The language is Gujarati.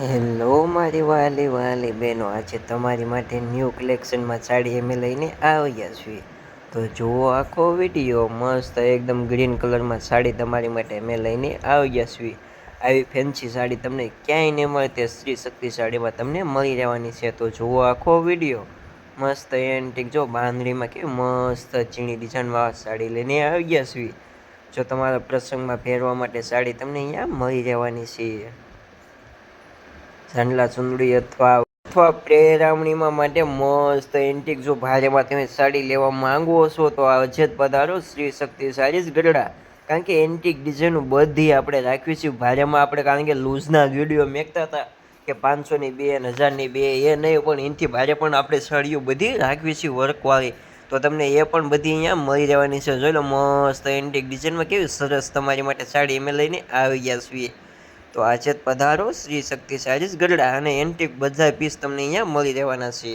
હેલો મારી વાલી વાલી બહેનો, આજે તમારી માટે ન્યૂ કલેક્શનમાં સાડી અમે લઈને આવ્યા છીએ. તો જુઓ આખો વીડિયો મસ્ત એકદમ ગ્રીન કલરમાં સાડી તમારી માટે અમે લઈને આવ્યા છીએ. આવી ફેન્સી સાડી તમને ક્યાંય નહીં મળે તે શ્રી શક્તિ સાડીમાં તમને મળી રહેવાની છે. તો જુઓ આખો વીડિયો મસ્ત એન્ટિક જો બાંધણીમાં કેવી મસ્ત ચીણી ડિઝાઇનવાળા સાડી લઈને આવ્યા છીએ. જો તમારા પ્રસંગમાં પહેરવા માટે સાડી તમને અહીંયા મળી રહેવાની છે. ચાંદલા ચુંદડી અથવા અથવા પ્રેરામણીમાં માટે મસ્ત એન્ટિક જો ભારેમાં તમે સાડી લેવા માંગો છો તો અજત પધારો શ્રી શક્તિ સારીઝ ગઢડા. કારણ કે એન્ટિક ડિઝાઇનો બધી આપણે રાખવી છે. ભારેમાં આપણે કારણ કે લૂઝના વીડિયો મેકતા હતા કે પાંચસોની બે ને હજારની બે એ નહીં, પણ એનાથી ભારે પણ આપણે સાડીઓ બધી રાખવી છે વર્કવાળી તો તમને એ પણ બધી અહીંયા મળી રહેવાની છે. જોઈ લો મસ્ત એન્ટિક ડિઝાઇનમાં કેવી સરસ તમારી માટે સાડી અમે લઈને આવી ગયા છીએ. તો આજે પધારો. શ્રી શક્તિ સારીઝ ગરડા અને એન્ટિક બધા પીસ તમને અહીંયા મળી રહેવાના છે.